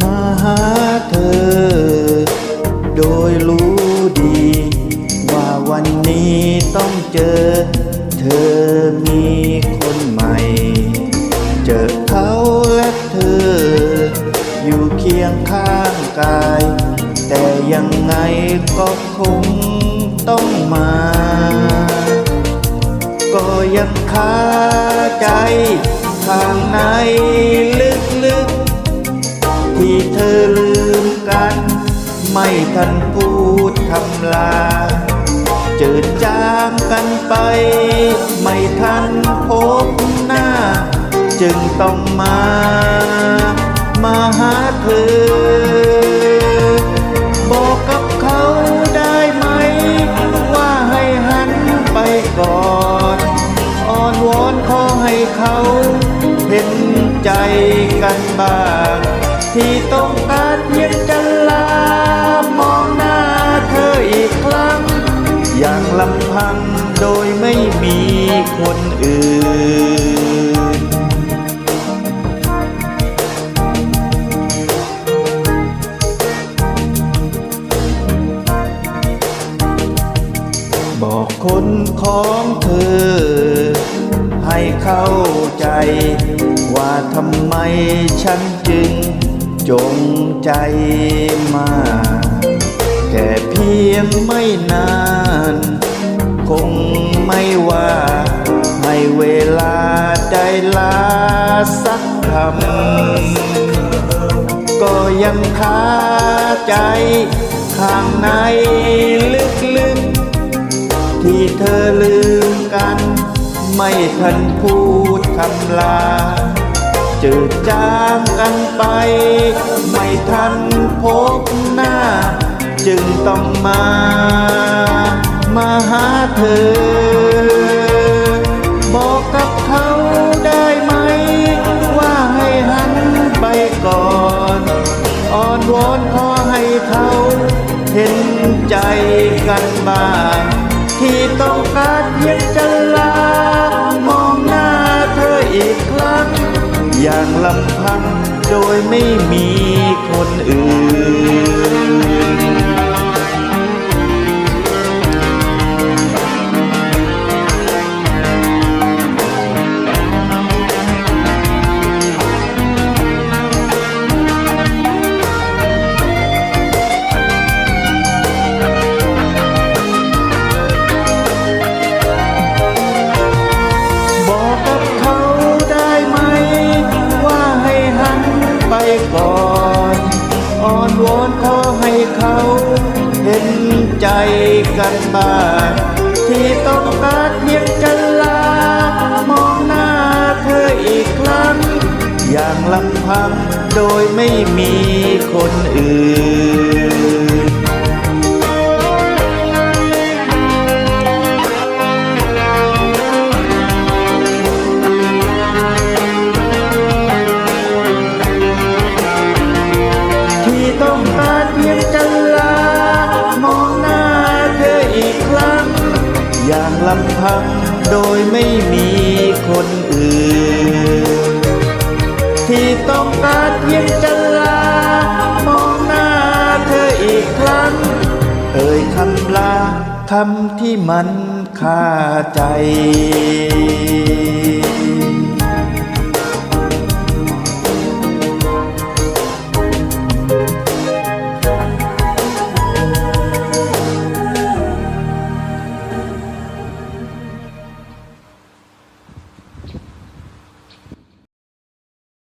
มาหาเธอ โดยรู้ดี ว่าวันนี้ต้องเจอ เธอมีคนใหม่ เจอเขาและเธอ อยู่เคียงข้างกาย แต่ยังไงก็คงต้องมา ก็ยังคาใจ ข้างในลึกๆ ไม่ทันพูดคำลา จืดจางกันไป ไม่ทันพบหน้า จึงต้องมา มาหาเธอ บอกกับเขาได้ไหม ว่าให้หันไปก่อนอ้อนวอนขอให้เขา เห็นใจกันบ้าง ที่ต้องการเพียงจะลามองหน้าเธออีกครั้ง อย่างลำพังโดยไม่มีคนอื่น บอกคนของเธอ ให้เข้าใจ ว่าทำไมฉันจึง จงใจมา แค่เพียงไม่นาน คงไม่ว่า ให้เวลาได้ลาสักคำ ก็ยังคาใจข้างในลึกๆ ที่เธอลืมกัน ไม่ทันพูดคำลา จืดจางกันไป ไม่ทันพบหน้า จึงต้องมา มาหาเธอ บอกกับเขาได้ไหม ว่าให้หันไปก่อนอ้อนวอนขอให้เขาเห็นใจกันบ้างที่ต้องการเพียง อย่างลำพังโดยไม่มีคนอื่น ใจกันบ้างที่ต้องการเพียงจะลามองหน้าเธออีกครั้ง อย่างลำพังโดยไม่มีคนอื่น อย่างลำพังโดยไม่มีคนอื่น ที่ต้องการเพียงจะลามองหน้าเธออีกครั้ง เอ่ยคำลาคำที่มันคาใจ